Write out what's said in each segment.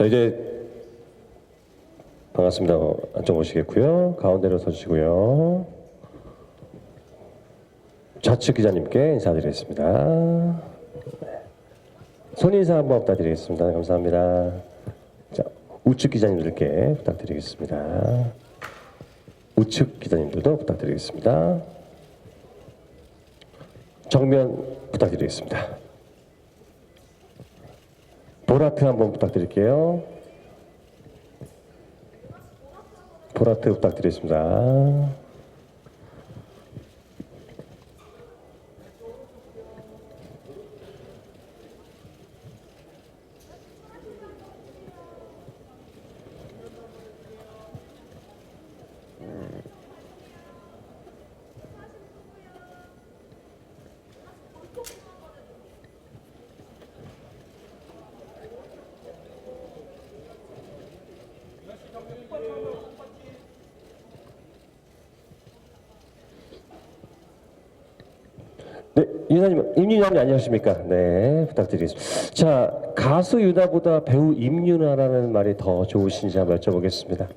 자 이제 반갑습니다. 어, 앉아 보시겠고요. 가운데로 서주시고요. 좌측 기자님께 인사드리겠습니다. 네. 손 인사 한번 부탁드리겠습니다. 감사합니다. 자 우측 기자님들께 부탁드리겠습니다. 우측 기자님들도 부탁드리겠습니다. 정면 부탁드리겠습니다. 보라트 한번 부탁드릴게요. 보라트 부탁드리겠습니다. 네, 유나님, 임유나님 안녕하십니까? 네, 부탁드리겠습니다. 자, 가수 유나보다 배우 임유나라는 말이 더 좋으신지 한번 여쭤보겠습니다.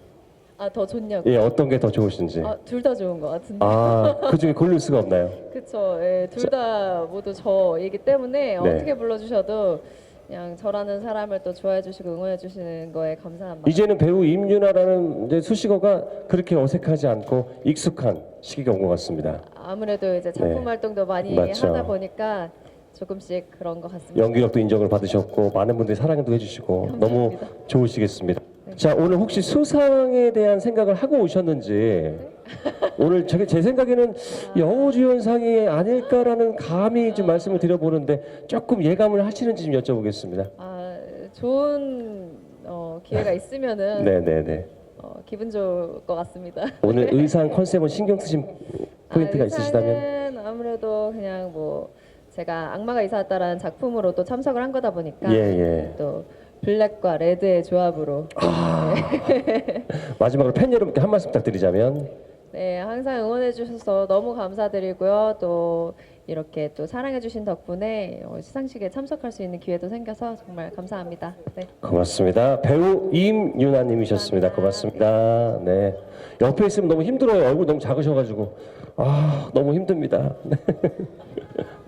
아 더 좋냐고? 예, 어떤 게 더 좋으신지. 아 둘 다 좋은 것 같은데. 아, 그 중에 고를 수가 없나요? 그쵸. 예, 둘 다 모두 저이기 때문에 네. 어떻게 불러주셔도 그냥 저라는 사람을 또 좋아해 주시고 응원해 주시는 거에 감사한 마음. 이제는 배우 임유나라는 이제 수식어가 그렇게 어색하지 않고 익숙한 시기가 온 것 같습니다. 아무래도 이제 작품 네. 활동도 많이 맞죠. 하다 보니까 조금씩 그런 것 같습니다. 연기력도 인정을 받으셨고 많은 분들이 사랑도 해주시고 너무 감사합니다. 좋으시겠습니다. 자 오늘 혹시 수상에 대한 생각을 하고 오셨는지 오늘 제, 제 생각에는 여우주연상이 아닐까라는 감이 좀 말씀을 드려보는데 조금 예감을 하시는지 좀 여쭤보겠습니다. 아 좋은 어, 기회가 있으면은 네네네. 어, 기분 좋을 것 같습니다. 오늘 의상 컨셉은 신경 쓰신 포인트가 아, 있으시다면? 의상은 아무래도 그냥 뭐 제가 악마가 이사 왔다라는 작품으로 또 참석을 한 거다 보니까 예 예. 또 블랙과 레드의 조합으로. 마지막으로 팬 여러분께 한 말씀 부탁드리자면? 네 항상 응원해 주셔서 너무 감사드리고요. 또 이렇게 또 사랑해 주신 덕분에 어, 시상식에 참석할 수 있는 기회도 생겨서 정말 감사합니다. 네. 고맙습니다. 배우 임유나님이셨습니다. 고맙습니다. 네. 옆에 있으면 너무 힘들어요. 얼굴 너무 작으셔 가지고 아 너무 힘듭니다. 네.